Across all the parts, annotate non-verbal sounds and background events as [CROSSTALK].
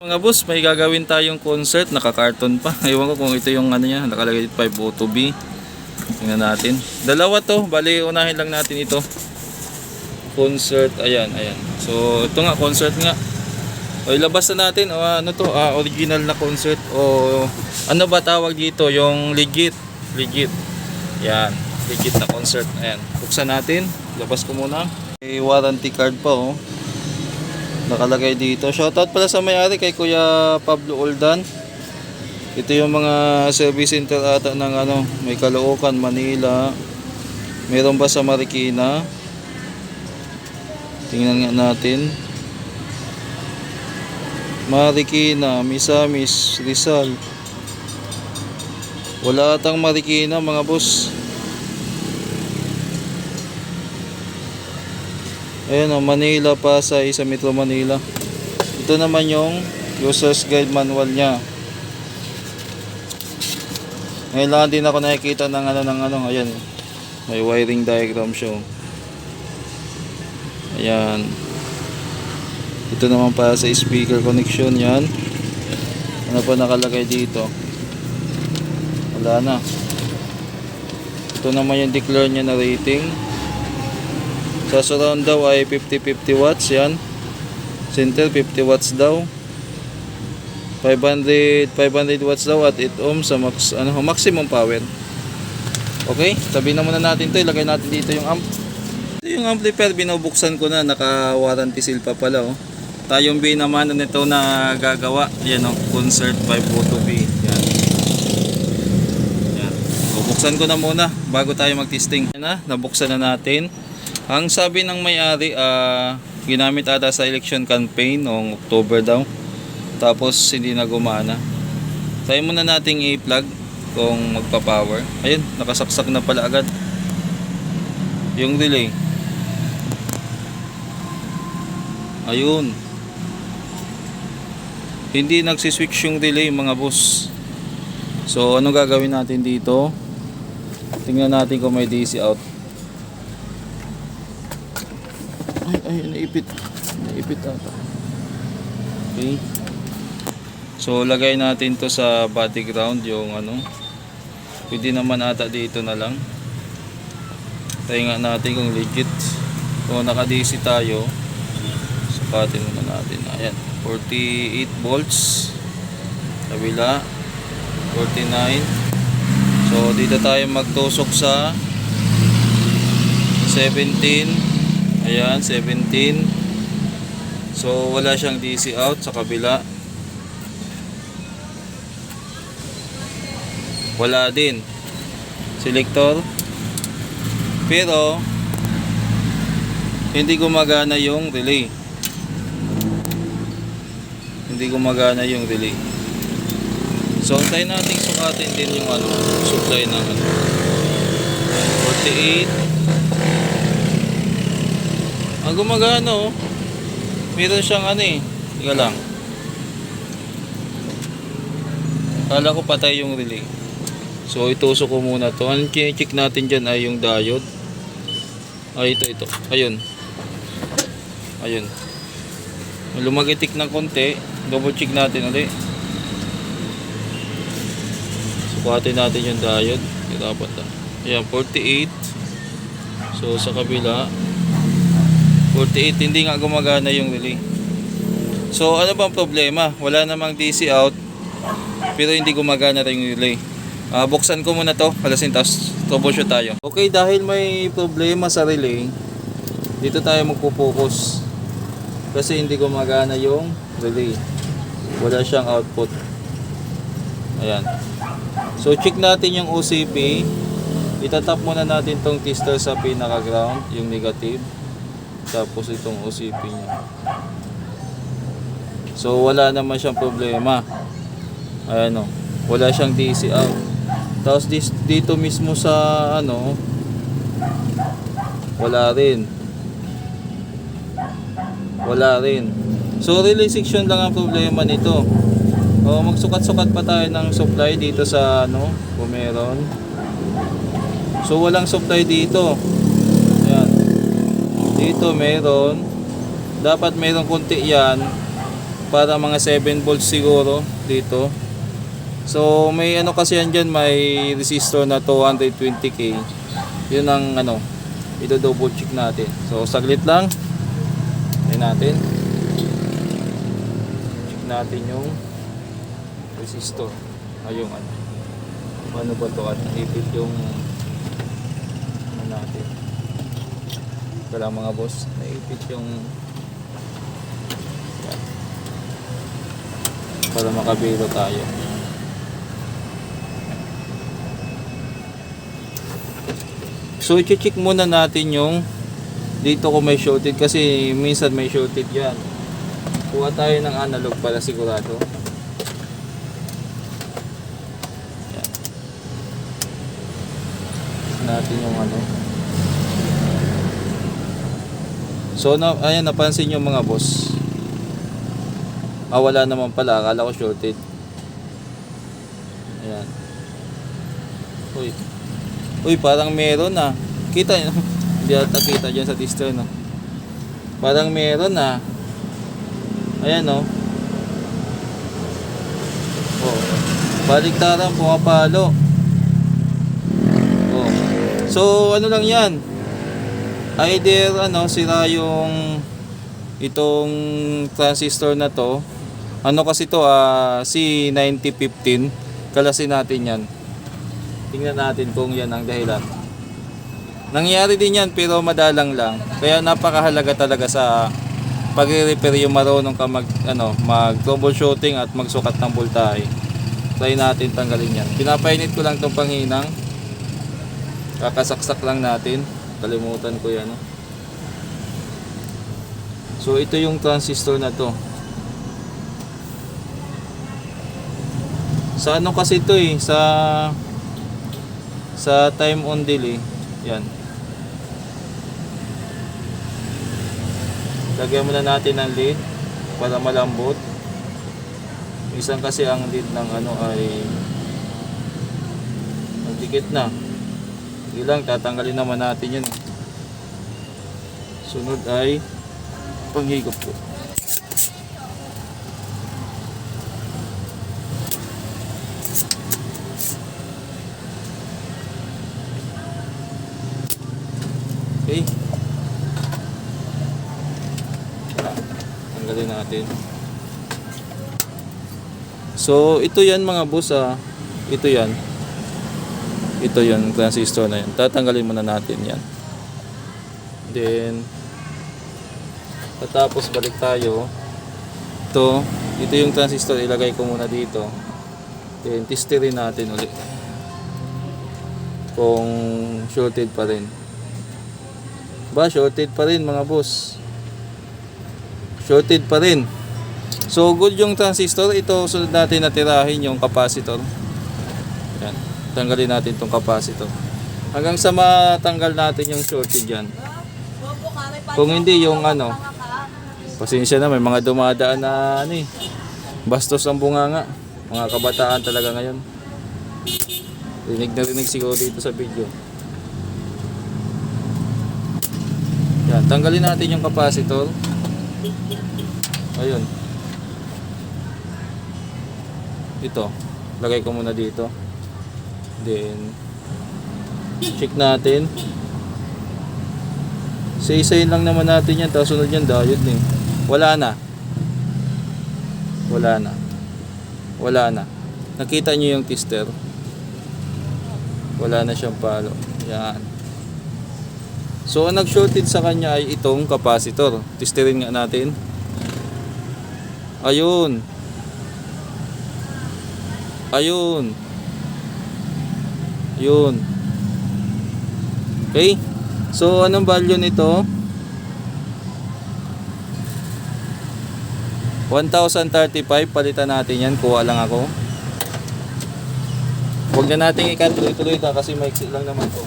Mga boss, may gagawin tayong concert, naka-carton pa. [LAUGHS] Ewan ko kung ito yung ano niya, nakalagay dito 502B. Tingnan natin. Dalawa to, bali unahin lang natin ito. Concert, ayan, ayan. So, ito nga, concert nga. O, ilabas na natin, o ano to, ah, original na concert. O, ano ba tawag dito? Yung legit. Legit. Yan, legit na concert. Ayan, buksan natin. Labas ko muna. May warranty card pa, oh nakalagay dito. Shoutout pala sa may-ari kay Kuya Pablo Oldan. Ito yung mga service center ata ng ano, may Caloocan, Manila. Meron ba sa Marikina? Tingnan nga natin. Marikina, Misamis, Rizal. Wala atang Marikina mga boss. Ayan o, Manila, Pasay sa Metro Manila. Ito naman yung user's guide manual niya. Lang din ako nakikita ng ano ng ano, ayan. May wiring diagram siya. oh. Ayan. Ito naman para sa speaker connection yan. Ano pa nakalagay dito? Wala na. Ito naman yung declare niya na rating. Sa surround daw ay 50-50 watts yan. Center 50 watts daw. 500 500 watts daw at 8 ohms sa max ano maximum power. Okay, tabi na muna natin 'to. Ilagay natin dito yung amp. Ito yung amplifier binubuksan ko na naka-warranty seal pa pala oh. Tayong B naman na nito na gagawa. Yan oh, concert 502B. Yan. Yan. Bubuksan ko na muna bago tayo mag-testing. Yan na, nabuksan na natin. Ang sabi ng may-ari, ah, ginamit ata sa election campaign noong October daw. Tapos hindi na gumana. Try muna nating i-plug kung magpa-power. Ayun, nakasaksak na pala agad. Yung relay. Ayun. Hindi nagsiswitch yung relay mga boss. So, ano gagawin natin dito? Tingnan natin kung may DC out. Ay, naipit. Naipit ata. Okay. So, lagay natin to sa body ground, yung ano. Pwede naman ata dito na lang. Tayo nga natin kung legit. Kung naka-DC tayo, sukatin muna natin. Ayan, 48 volts. Kabila, 49. So, dito tayo magtusok sa 17. Ayan, 17. So, wala siyang DC out sa kabila. Wala din. Selector. Pero, hindi gumagana yung relay. Hindi gumagana yung relay. So, tayo natin sukatin din yung ano, supply ng ano. 48. Ang gumagana oh. Meron siyang ano eh. Tiga lang. Kala ko patay yung relay. So itusok ko muna to. Ang check natin dyan ay yung diode. Ay ito ito. Ayun. Ayun. Lumagitik ng konti. Double check natin ulit. Sukatin natin yung diode. Dapat ah. Ayan, 48. So sa kabila 48 hindi nga gumagana yung relay. So ano bang problema? Wala namang DC out pero hindi gumagana rin yung relay. Ah, buksan ko muna to, palasin tapos troubleshoot tayo. Okay, dahil may problema sa relay, dito tayo magpo-focus. Kasi hindi gumagana yung relay. Wala siyang output. Ayan. So check natin yung OCP. Itatap muna natin tong tester sa pinaka-ground, yung negative. Tapos itong OCP niya. So wala naman siyang problema. Ayan o. Wala siyang DC out. Tapos dito mismo sa ano wala rin. Wala rin. So relay section lang ang problema nito. O magsukat-sukat pa tayo ng supply dito sa ano, kung meron. So walang supply dito. Dito meron. Dapat meron konti yan. para mga 7 volts siguro dito. So may ano kasi yan dyan, may resistor na 220k. Yun ang ano, ito double check natin. So saglit lang. Tingnan natin. Check natin yung resistor. Ayun ano. Paano ba to? At ipit yung ano natin. Wala mga boss. Naipit yung para makabilo tayo. So i-check muna natin yung dito kung may shorted kasi minsan may shorted yan. Kuha tayo ng analog para sigurado. Yan. Natin yung ano. So na, ayan napansin nyo mga boss. Ah wala naman pala, akala ko shorted. Ayan. Uy. Uy, parang meron na. Kita nyo. [LAUGHS] Hindi ata kita dyan sa tester, no? Parang meron na. Ayan, no? Oh. Baliktaran, pumapalo. Oh. So, ano lang yan? Either, ano, sira yung itong transistor na to. Ano kasi to, ah, C9015. Kalasin natin yan. Tingnan natin kung yan ang dahilan. Nangyayari din yan pero madalang lang. Kaya napakahalaga talaga sa pagre-repair yung marunong ka mag, ano, mag troubleshooting at magsukat ng voltahe. Try natin tanggalin yan. Pinapainit ko lang itong panghinang. Kakasaksak lang natin. Kalimutan ko yan. So ito yung transistor na to. Sa ano kasi ito eh, sa sa time on delay. Yan. Lagyan muna natin ng lead para malambot. Isang kasi ang lead ng ano ay nagdikit na. Sige lang, tatanggalin naman natin yun. Sunod ay panghigop ko. Okay. Tanggalin natin. So, ito yan mga boss ah. Ito yan. Ito yan, transistor na yan. Tatanggalin muna natin yan. Then, tapos balik tayo. Ito, ito yung transistor. Ilagay ko muna dito. Then, testerin natin ulit. Kung shorted pa rin. Ba, shorted pa rin mga boss. Shorted pa rin. So, good yung transistor. Ito, sunod natin natirahin yung capacitor. Tanggalin natin tong capacitor. Hanggang sa matanggal natin yung shorted yan. Kung hindi yung ano, pasensya na, may mga dumadaan na ano eh. Bastos ang bunganga. Mga kabataan talaga ngayon. Rinig na rinig siguro dito sa video. Yan, tanggalin natin yung capacitor. Ayun. Ito, lagay ko muna dito. Then, check natin. Isa-isayin lang naman natin yan, tapos sunod yan, diode eh. Wala na. Wala na. Wala na. Nakita nyo yung tester. Wala na siyang palo. Yan. So, ang nag-shorted sa kanya ay itong capacitor. Testerin nga natin. Ayun. Ayun. Ayun. Okay? So, anong value nito? 1,035. Palitan natin yan. Kuha lang ako. Huwag na natin ikat tuloy-tuloy kasi maiksi lang naman to.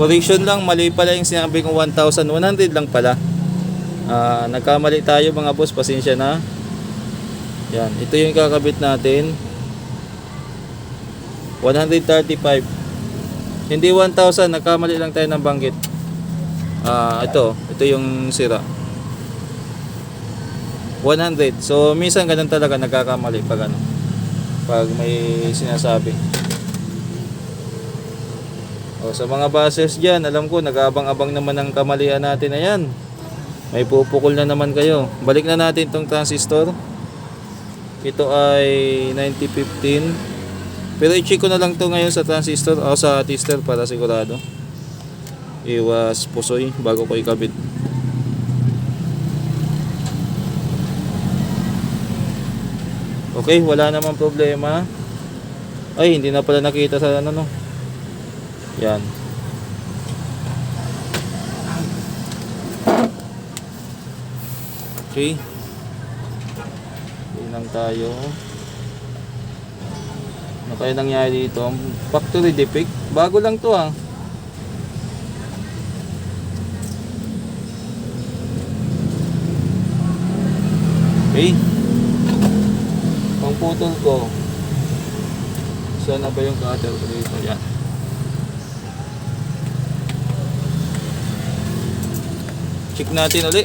Correction lang, mali pala yung sinabi kong 1,100 lang pala. Ah, nagkamali tayo mga boss, pasensya na. Yan, ito yung kakabit natin. 135. Hindi 1,000, nagkamali lang tayo ng banggit. Ah, ito, ito yung sira. 100. So, minsan ganun talaga nagkakamali pag ano. Pag may sinasabi. O, sa mga bashers dyan, alam ko, nag-abang-abang naman ang kamalian natin. Ayan. May pupukol na naman kayo. Balik na natin tong transistor. Ito ay 9015. Pero i-check ko na lang to ngayon sa transistor o sa tester para sigurado. Iwas pusoy bago ko ikabit. Okay, wala namang problema. Ay, hindi na pala nakita sa ano no. Yan. Okay. Hindi lang tayo. Ano kaya nangyari dito? Factory defect? Bago lang to ah. Okay. Pang putol ko. Saan na ba yung cutter ko dito? Yan. Check natin ulit.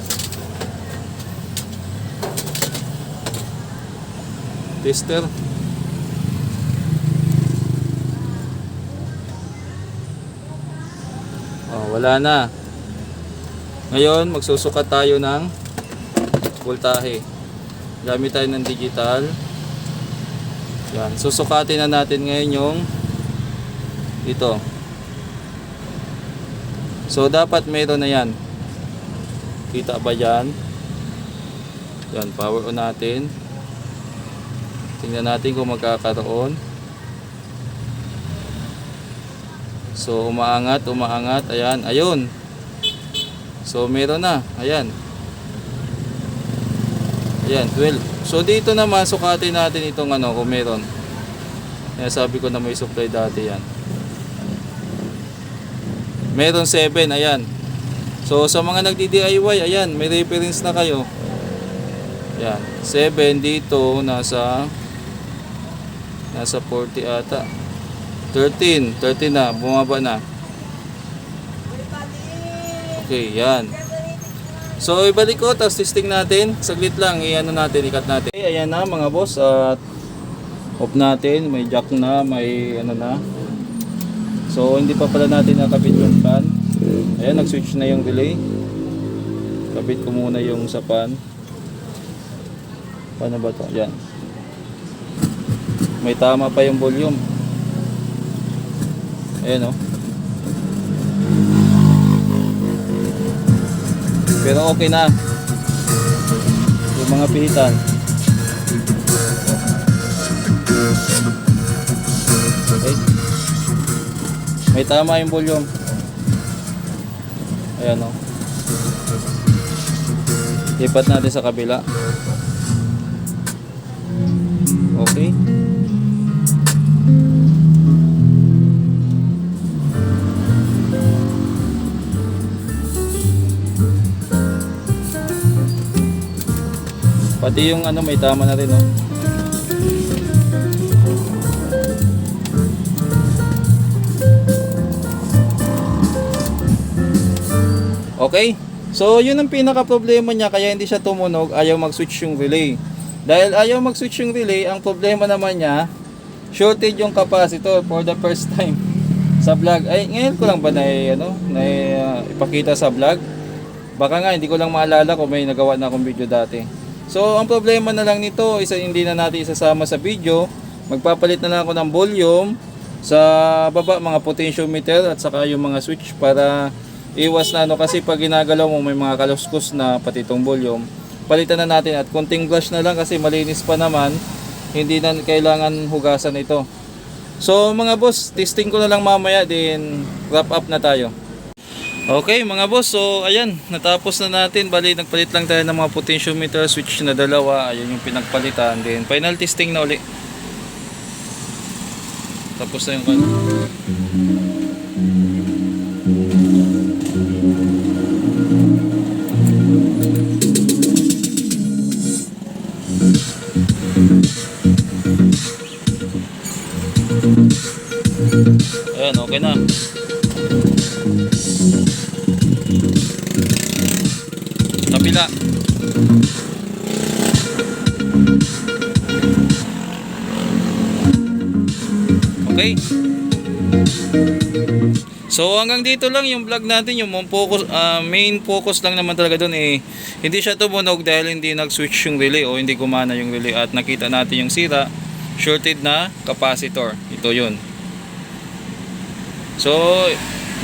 Tester. Oh, wala na. Ngayon, magsusukat tayo ng voltahe. Gamit tayo ng digital. Yan. Susukatin na natin ngayon yung ito. So, dapat mayroon na yan. Kita ba yan? Yan, power on natin. Tingnan natin kung magkakaroon. So, umaangat, umaangat. Ayan, ayun. So, meron na. Ayan. Ayan, 12. So, dito naman, sukatin natin itong ano, kung meron. Kaya sabi ko na may supply dati yan. Meron 7, ayan. So, sa mga nagdi-DIY, ayan, may reference na kayo. Ayan, 7 dito, nasa nasa 40 ata. 13, 13 na, bumaba na. Okay, yan. So, ibalik ko, tapos testing natin. Saglit lang, i-ano natin, ikat natin. Okay, ayan na mga boss, at off natin, may jack na, may ano na. So, hindi pa pala natin nakabit yung pan. Ayan, nag-switch na yung relay. Kabit ko muna yung sa pan. Paano ba to? Yan. May tama pa yung volume. Ayan o. Pero okay na. Yung mga pihitan. Okay. May tama yung volume. Ayan o. Lipat natin sa kabila. Okay. Pati yung ano may tama na rin oh. Okay? So, yun ang pinaka problema niya kaya hindi siya tumunog, ayaw mag-switch yung relay. Dahil ayaw mag-switch yung relay, ang problema naman niya, shortage yung capacitor for the first time [LAUGHS] sa vlog. Ay, ngayon ko lang ba na ano, na uh, ipakita sa vlog? Baka nga hindi ko lang maalala kung may nagawa na akong video dati. So, ang problema na lang nito, isa hindi na natin isasama sa video. Magpapalit na lang ako ng volume sa baba mga potentiometer at saka yung mga switch para iwas na ano kasi pag ginagalaw mo may mga kaluskos na pati itong volume. Palitan na natin at konting brush na lang kasi malinis pa naman. Hindi na kailangan hugasan ito. So mga boss, testing ko na lang mamaya din wrap up na tayo. Okay mga boss, so ayan, natapos na natin. Bali, nagpalit lang tayo ng mga potentiometer switch na dalawa. Ayun yung pinagpalitan. Then final testing na uli. Tapos na yung kan. Okay. So hanggang dito lang yung vlog natin, yung main focus, ah, main focus lang naman talaga doon eh hindi siya tumunog dahil hindi nag-switch yung relay o hindi gumana yung relay at nakita natin yung sira, shorted na capacitor. Ito yun. So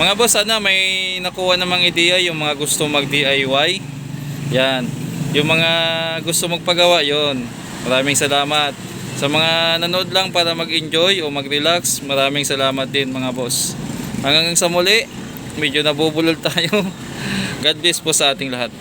mga boss, sana may nakuha namang ideya yung mga gusto mag DIY. Yan. Yung mga gusto magpagawa, yon. Maraming salamat. Sa mga nanood lang para mag-enjoy o mag-relax, maraming salamat din mga boss. Hanggang sa muli, medyo nabubulol [LAUGHS] tayo. God bless po sa ating lahat.